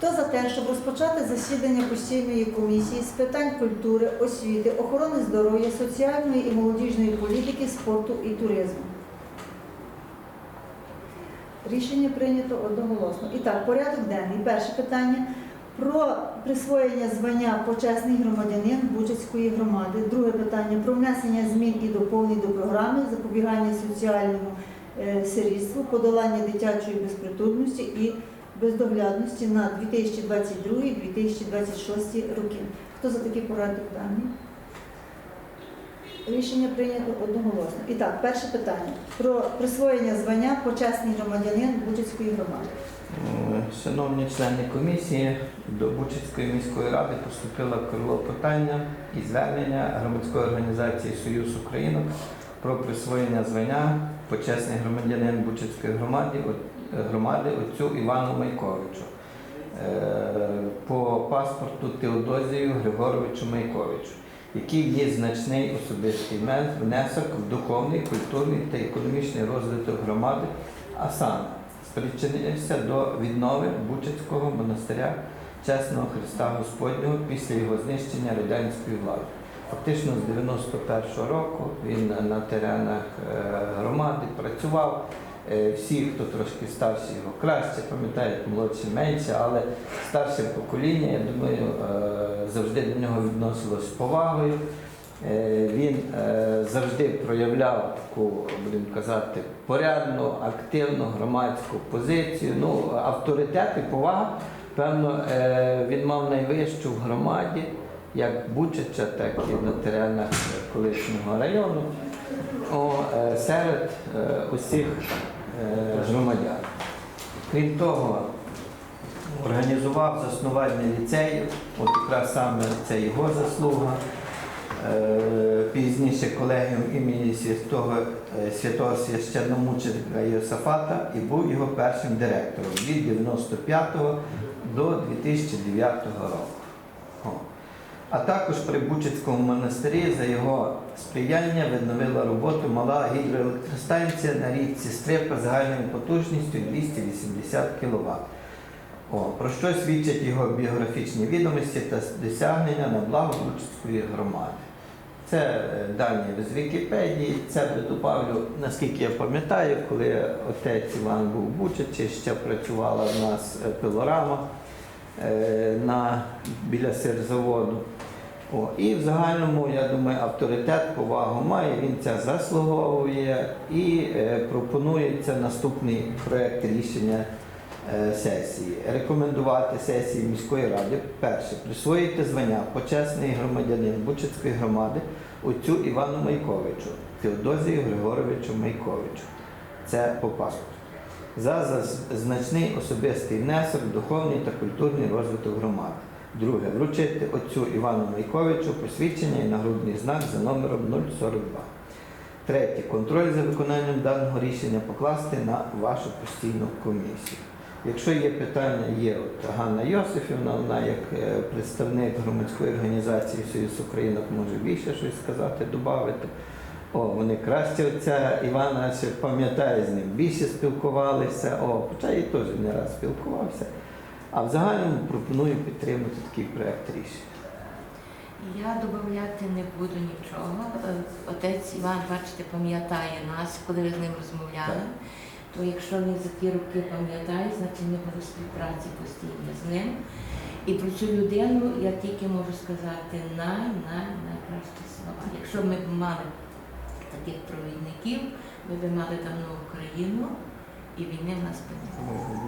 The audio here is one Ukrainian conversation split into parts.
Хто за те, щоб розпочати засідання постійної комісії з питань культури, освіти, охорони здоров'я, соціальної і молодіжної політики, спорту і туризму? Рішення прийнято одноголосно. І так, порядок денний. Перше питання про присвоєння звання почесний громадянин Бучацької громади. Друге питання про внесення змін і доповнень до програми запобігання соціальному е, сирітству, подолання дитячої безпритульності і бездоглядності на 2022-2026 роки. Хто за такий порядок денний? Рішення прийнято одноголосно. І так, перше питання про присвоєння звання почесний громадянин Бучацької громади. Е, Шановні члени комісії, до Бучицької міської ради поступило крило питання і звернення громадської організації Союз Українок про присвоєння звання почесний громадянин Бучицької громади, громади отцю Івану Майковичу. Е, По паспорту Теодозію Григоровичу Майковичу, який є значний особистий внесок в духовний, культурний та економічний розвиток громади, а саме спричинився до віднови Бучацького монастиря Чесного Христа Господнього після його знищення радянською владою. Фактично з 91-го року він на теренах е, громади працював. Е, Всі, хто трошки старші, його краще пам'ятають, молодші менше, але старше покоління, я думаю, е, завжди до нього відносилось з повагою. Е, Він завжди проявляв таку, будемо казати, порядну, активну громадську позицію. Ну, авторитет і повага, певно, він мав найвищу в громаді, як Бучача, так і на теренах колишнього району, о, серед усіх громадян. Крім того, організував заснування ліцею, от якраз саме це його заслуга. Е, Пізніше колегіум імені святого, е, святого священномученика Йосафата і був його першим директором від 95 до 2009 року. А також при Бучицькому монастирі за його сприяння відновила роботу мала гідроелектростанція на річці Стрипа загальною потужністю 280 кВт. О, про що свідчать його біографічні відомості та досягнення на благо Бучицької громади. Це е, дані з Вікіпедії, це добавлю, наскільки я пам'ятаю, коли отець Іван був в Бучачі, ще працювала в нас е, пилорама е, на, біля сирзаводу. О, і в загальному, я думаю, авторитет, повагу має, він це заслуговує і е, пропонується наступний проект рішення е, сесії. Рекомендувати сесії міської ради перше присвоїти звання почесний громадянин Бучицької громади отцю Івану Майковичу, Теодозію Григоровичу Майковичу. Це по паспорту. За заз- значний особистий внесок в духовний та культурний розвиток громади. Друге, вручити отцю Івану Майковичу посвідчення і нагрудний знак за номером 042. Третє. Контроль за виконанням даного рішення покласти на вашу постійну комісію. Якщо є питання, є от Ганна Йосифівна, вона як е, представник громадської організації Союз Українок може більше щось сказати, додати. О, вони краще отця Івана пам'ятає з ним, більше спілкувалися. О, хоча я теж не раз спілкувався. А в загальному пропоную підтримати такий проект рішення. Я додати не буду нічого. Е, Отець Іван, бачите, пам'ятає нас, коли ви з ним розмовляли. То якщо він за ті роки пам'ятає, значить ми були співпраці постійно з ним. І про цю людину я тільки можу сказати най, най, найкращі слова. Якщо ми б мали таких провідників, ми б мали давно Україну і війни в нас би.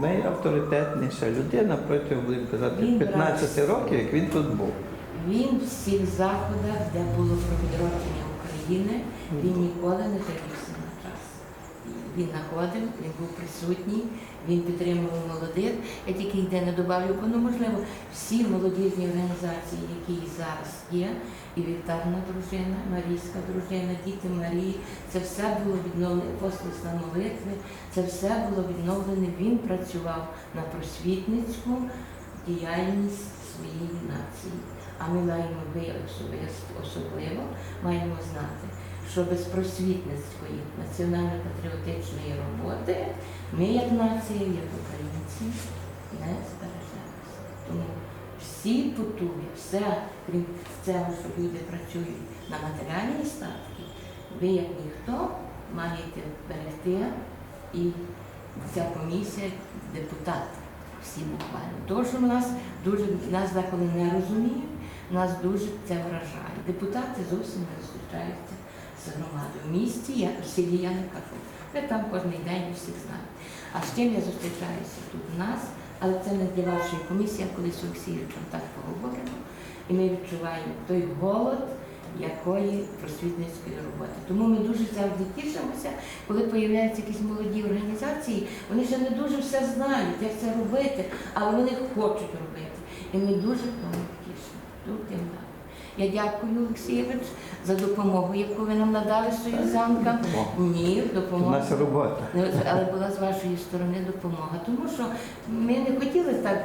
Найавторитетніша людина протягом, будемо казати, Він 15 брав років, як він тут був. Він в всіх заходах, де було про відродження України, він ніколи не час. Він знаходив, він був присутній, він підтримував молодих. Я тільки йде не добавлю, ну, можливо, всі молодіжні організації, які зараз є, і вівтарна дружина, Марійська дружина, діти Марії, це все було відновлено, послісна молитви, це все було відновлене. Він працював на просвітницьку діяльність своєї нації. А ми маємо ви особисто- особливо маємо знати, що без просвітницької національно-патріотичної роботи ми, як нація, як українці, не збережемося. всі потуги, все, крім цього, що люди працюють на матеріальні статки, ви як ніхто маєте берегти і ця комісія, депутати, всі буквально. Тому що в нас дуже нас деколи не розуміють, нас дуже це вражає. Депутати зовсім не зустрічаються з громадою. В місті, я в селі я не там кожен день всіх знаєте. А з чим я зустрічаюся тут у нас, але це не для вашої комісії, а колись Олексійовичем так поговоримо. І ми відчуваємо той голод якої просвітницької роботи. Тому ми дуже завжди тішимося, коли появляються якісь молоді організації, вони ще не дуже все знають, як це робити, але вони хочуть робити. І ми дуже тому тішимо. Тут і нам. Я дякую, Олексійович, за допомогу, яку ви нам надали союзанкам. Ні, допомога. наша робота. Ну, Але була з вашої сторони допомога. Тому що ми не хотіли так.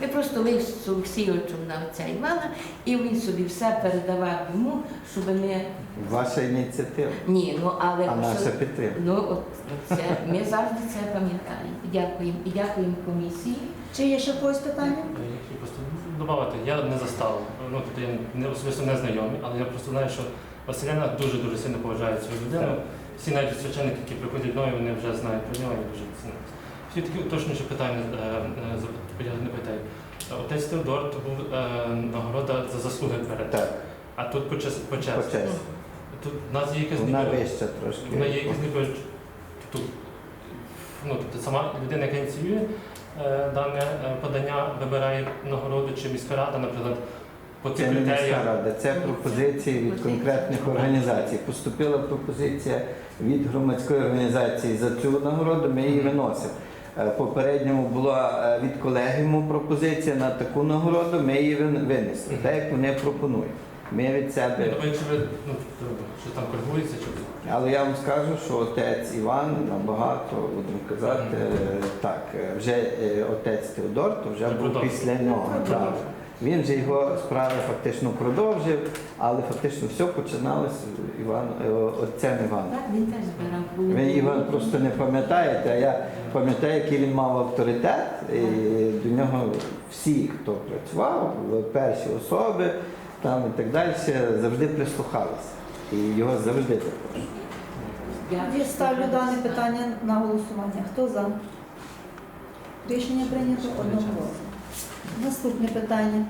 Ми просто лист з Олексійовичем на отця Івана, і він собі все передавав йому, щоб ми. Ваша ініціатива, Ні, ну але а наша підтримка. ну от це ми завжди це пам'ятаємо. Дякуємо і дякуємо комісії. Чи є ще когось питання? Додати, я не застав, ну тобто я не особисто не знайомий, але я просто знаю, що Василяна дуже дуже сильно поважає цю людину. Всі навіть священники, які приходять нові, вони вже знають про нього і дуже цінують. Всі такі уточнюючі питання е, е, не питаю. Отець Теодор то був е, нагорода за заслуги перед. Так, А тут почес, почесно. почесно. Тут в нас є якась Вона ніби- вища трошки. вона є якась ніби тут, ну, тобто сама людина, яка ініціює дане е, подання, вибирає нагороду чи міська рада, наприклад, по Це не міська рада, це пропозиції від конкретних організацій. Поступила пропозиція від громадської організації за цю нагороду, ми її виносимо. Е, Попередньому була е, від колегіуму пропозиція на таку нагороду, ми її винесли, так як вони пропонують. Ми від себе. ну, якщо ви ну, що там коригується, чи Але я вам скажу, що отець Іван набагато, будемо казати, так, вже е, отець Теодор, то вже був після нього. так. Він же його справи фактично продовжив, але фактично все починалося з Іван, е, отцем Іваном. Так, він теж збирав. Ви Іван просто не пам'ятаєте, а я пам'ятаю, який він мав авторитет. І до нього всі, хто працював, перші особи там і так далі, завжди прислухалися. І його завжди також. Я ставлю дане питання на голосування. Хто за? Рішення прийнято одноголосно. Наступне питання.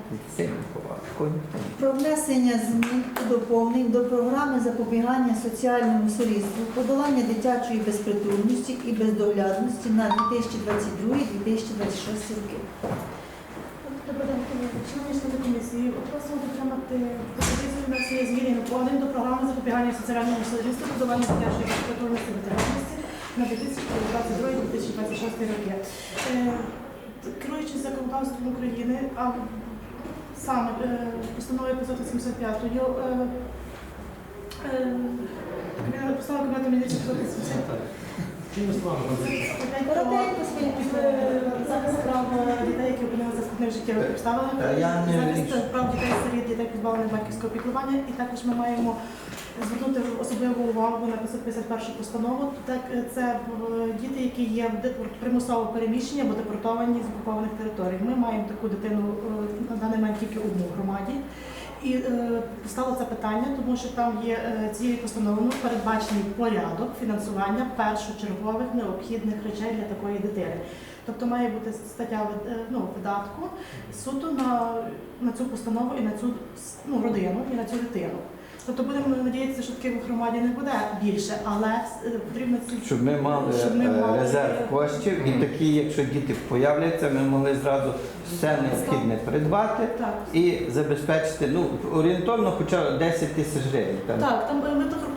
Про внесення змін і доповнень до програми запобігання соціальному сирітству, подолання дитячої безпритульності і бездоглядності на 2022-2026 роки. Члени комісії. Просимо підтримати пропозицію внесення змін і доповнень до програми запобігання соціальному сирітству, подолання дитячої та бездоглядності на 2022-2026 роки. Керуючись законодавством України, а саме е, постановою 575 е, е, постанова Кабінету міністрів 575 Словами, Коротенько, скільки Е, захист прав дітей, які опинилися складних життєвих обставинах, я не захист прав дітей сиріт, дітей позбавлених батьківського піклування. І також ми маємо звернути особливу увагу на 551 постанову. Так е, це е, діти, які є в примусово переміщені або депортовані з окупованих територій. Ми маємо таку дитину е, на даний момент тільки одну в громаді. І е, стало це питання, тому що там є е, цією постановою передбачений порядок фінансування першочергових необхідних речей для такої дитини. Тобто має бути стаття е, ну, видатку суто на, на цю постанову і на цю ну, родину і на цю дитину. Тобто будемо надіятися, що таких в громаді не буде більше, але е, потрібно ці Щоб ми мали щоб ми е, мали- резерв коштів, і такі, якщо діти появляться, ми могли зразу все необхідне придбати так. і забезпечити ну, орієнтовно хоча б 10 тисяч гривень. Так, там ми 10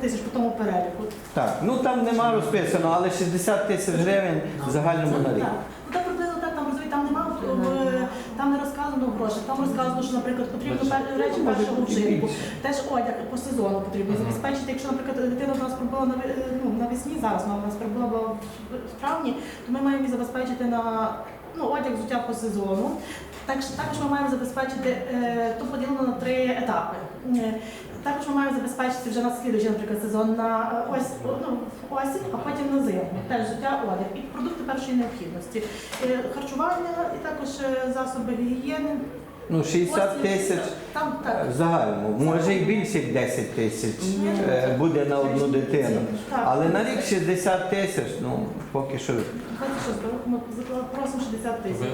тисяч по тому переліку. Так, ну там нема розписано, але 60 тисяч гривень в загальному на рік. Так. Ну, так приблизно так, там розумієте, там немає, е, там не розказано гроші, там розказано, що, наприклад, потрібно пер- речі першого вжитку. Теж одяг по сезону потрібно забезпечити. Якщо, наприклад, дитина до нас прибула на ви- ну, навесні, зараз вона у нас прибула була в- в травні, то ми маємо її забезпечити на ну, одяг взуття по сезону. Так, також ми маємо забезпечити е, то поділено на три етапи. Е, Також ми маємо забезпечити вже на слідуючий, наприклад, сезон на е, ось ну, осінь, а потім на зиму. Теж життя одяг і продукти першої необхідності. Е, Харчування і також е, засоби гігієни. Ну, 60 тисяч в загальному. Може і більше як 10 тисяч буде на одну дитину. Але на рік 60 тисяч, ну поки що. 26, ми просимо 60 тисяч.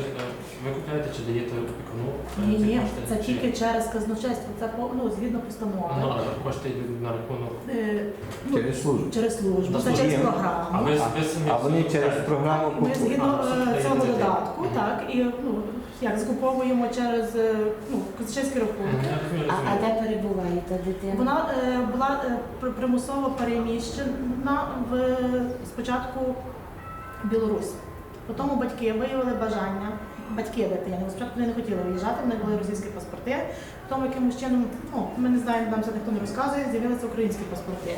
Ви купляєте чи даєте опікуну? Ні, ні, це тільки через казначейство, це по- ну, згідно постанови. Ну, а кошти йдуть на рахунок. Е, ну, Через службу. Через службу, це через службу. А програму. ви, ви самі А вони через програму Ми купують. згідно А, е, це цього додатку, Мгм. так, і ну, як закуповуємо через е, ну, казначейські рахунки. А, а де перебуває та дитина? Вона е, була е, при- примусово переміщена в спочатку в Білорусь. Потім батьки виявили бажання, батьки дитини. Спочатку не хотіли виїжджати, вони були російські паспорти. Потім якимось чином, ну ми не знаємо, нам це ніхто не розказує, з'явилися українські паспорти.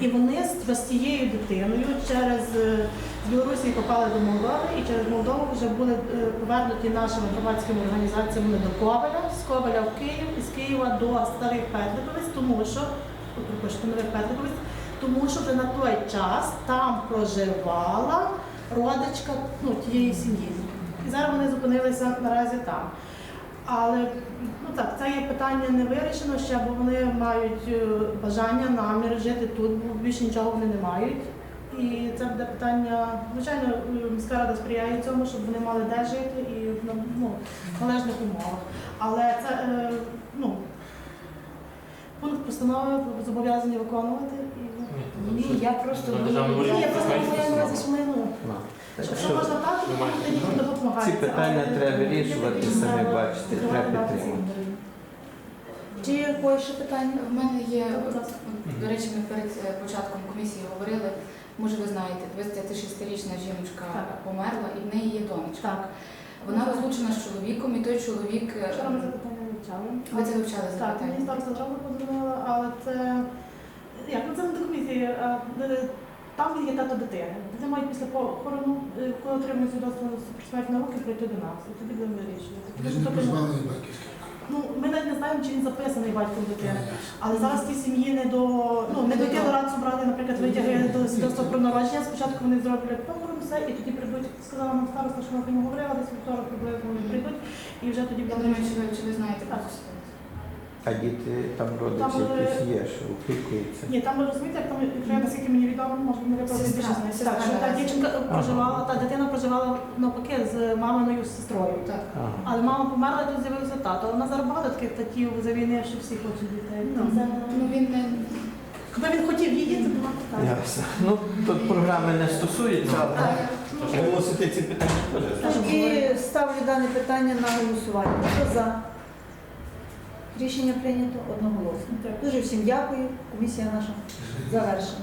І вони з, з цією дитиною через е, з Білорусі попали до Молдови, і через Молдову вже були е, повернуті нашими громадськими організаціями до Коваля, з Коваля в Київ і з Києва до Старих Петликовиць, тому що перепрошую, Нових Петликовиць, тому що вже на той час там проживала родичка ну, тієї сім'ї. І зараз вони зупинилися наразі там. Але ну так, це є питання не вирішено ще, бо вони мають е, бажання, намір жити тут, бо більше нічого вони не мають. І це буде питання, звичайно, е, міська рада сприяє цьому, щоб вони мали де жити і на ну, належних умовах. Але це е, ну, пункт постанови зобов'язані виконувати. І... Ні, я просто я просто знаєте, маю на увазі, що ми ну, Ну, так що що можна так, то ніхто не допомагає. Ці питання треба вирішувати, самі бачите, треба підтримувати. Чи є якось ще питання? В мене є, до речі, ми перед е, початком комісії говорили, може ви знаєте, 26-річна жіночка Так. померла і в неї є донечка. Так. Вона розлучена з чоловіком, і той чоловік. е, Вчора ми це питання вивчали. Ви це вивчали Так, мені зразу подзвонила, але це як ну, це не до комісії. Там є тато дитини. Діти мають після похорону, е, коли отримують свідоцтво про смерть науки, прийти до нас. І тоді будемо вирішувати. Ну, ми навіть не знаємо, чи він записаний батьком дитини. Але зараз ті сім'ї не до ну не до тіла радцю брати, наприклад, витяги до свідоцтва про народження. Спочатку вони зроблять похорон, все, і тоді прийдуть. Сказала нам староста, що ми про нього говорила, десь вівторок приблизно вони прийдуть, і вже тоді будемо. чи ви, чи ви знаєте Так. А діти там родичі Там, якісь є, що опікуються. Ні, там ви розумієте, як там, якщо я наскільки мені відомо, може Сестра, більше сестра Так, що та дівчинка проживала, та дитина проживала навпаки з маминою сестрою. Так. Ага. Але мама померла, тут з'явився тато. Але в зараз багато таких татів за війни, що всі хочуть дітей. Ну, Ну він не Якби він хотів її, це була питання. Ясно. Ну, тут програми не стосується, але ви мусите ці питання теж. Тоді ставлю дане питання на голосування. Хто за? Рішення прийнято одноголосно. Дуже всім дякую. Комісія наша завершена.